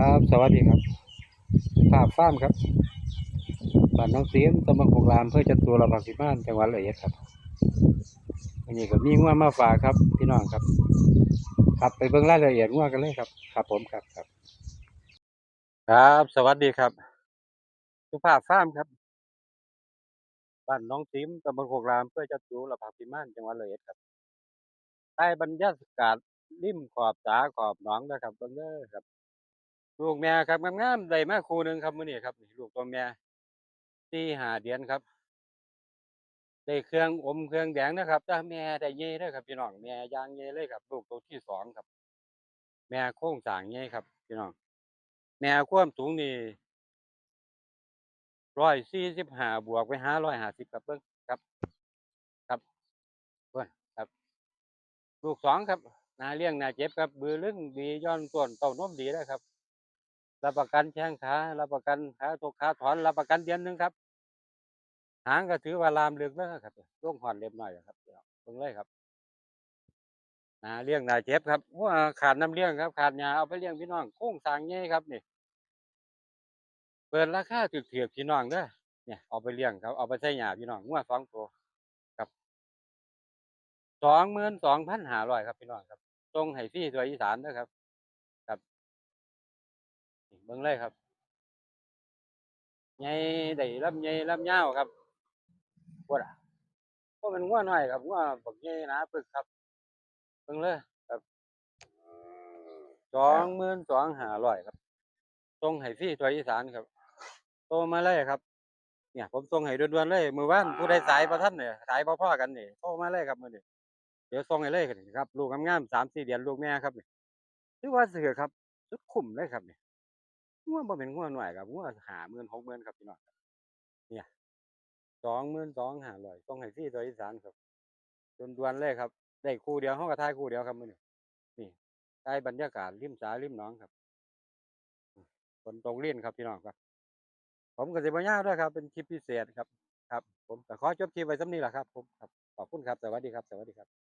ครับ สวัสดีครับภาพฟ้ามครับบ้านน้องเสียมตำบลโคกรามเพื่อจะตัวระบาดสิบ้านจังหวัดเอียครับอันนี้ก็มีงัวมาฝากครับ พี่น้องครับครับไปเบิ่งรายละเอียดงัวกันเลยครับครับผมครับครับ ครับ สวัสดีครับสุภาพฟ้ามครับบ้านน้องซิมตำบลโคกรามเพื่อจะตัวระบาดสิบ้านจังหวัดเอียครับใต้บรรยากาศริมขอบสาขอบหนองนะครับเบิ่งเด้อครับ ลูกแม่ครับงามๆได้มาคู่หนึ่งครับมื้อนี้ครับนี่ลูกตัวแม่สี่หาเดือนครับได้เครื่องอมเครื่องแดงนะครับถ้าแม่ได้ใหญ่เด้อครับพี่น้องแม่ยางใหญ่เลยครับ ลูกตัวที่สองครับ แม่โค้งสางใหญ่ครับพี่น้องแม่ความสูงนี่ร้อยสี่สิบห้าบวกไปห้าร้อยห้าสิบครับเบิ่งครับ ครับเบิ่งครับ ลูกสองครับนาเลี้ยงนาเจ็บครับ บือลึงดีย้อนต้นเต้านมดีนะครับ รับประกันแข้งขา รับประกันขาตกขาถอน รับประกันเดือนหนึงครับ หางก็ถือว่าลามลึกแล้วครับล่วงห่อนเรียบร้อยครับพี่น้องเลยครับนาเลี้ยงนาเจ็บครับว่าขาดน้ำเลี้ยงครับ ขาดยาเอาไปเลี้ยงพี่น้องโค้งสางใหญ่ครับนี่เปิดราคาถูกเถียบพี่น้องเด้อเนี่ย เอาไปเลี้ยงครับ เอาไปใส่หญ้าพี่น้องงัวสองตัวครับสองหมื่นสองพันห้าร้อยครับพี่น้องครับตรงให้ฟรีตัวอีสานเด้อครับครับ บิ่งเลยครับใหญ่ได้ลำใหญ่ลำยาวครับปวดอะเพราะมันงัวน้อยครับงัวบักใหญ่หนาปึกครับเบิ่งเลยครับสองหมื่นสองห้าร้อยครับตรงให้ฟรีตัวอีสานครับ โตมาเลยครับ เนี่ย ผมส่งให้ด่วนๆเลย มือว่านผู้ใดสายประท่านเนี่ยสายพ่อๆกันนี่โทรมาเลยครับมือนี้เดี๋ยวส่งให้เลยครับ ลูกงามๆสามสี่เดือนลูกแม่ครับนี่ถือว่าเสือครับสุดคุ้มเลยครับนี่ งัวบ่เป็นงัวหน่อยครับงัวหาหมื่นหกหมื่นครับพี่น้องเนี่ยสองหมื่นสองห้าร้อยส่งให้ฟรีตัวอีสานครับจนดวนเลยครับ ได้คู่เดียวห้องกระทายคู่เดียวครับมือนี้นี่ใต้บรรยากาศริมสาริมหนองครับฝนตกเลี่ยนครับพี่น้องครับ ผมก็สิบ่ยาด้วยครับ เป็นคลิปพิเศษครับ ครับ ผมก็ขอจบคลิปไว้สำนี้แหละครับ ผมครับขอบคุณครับ สวัสดีครับ สวัสดีครับ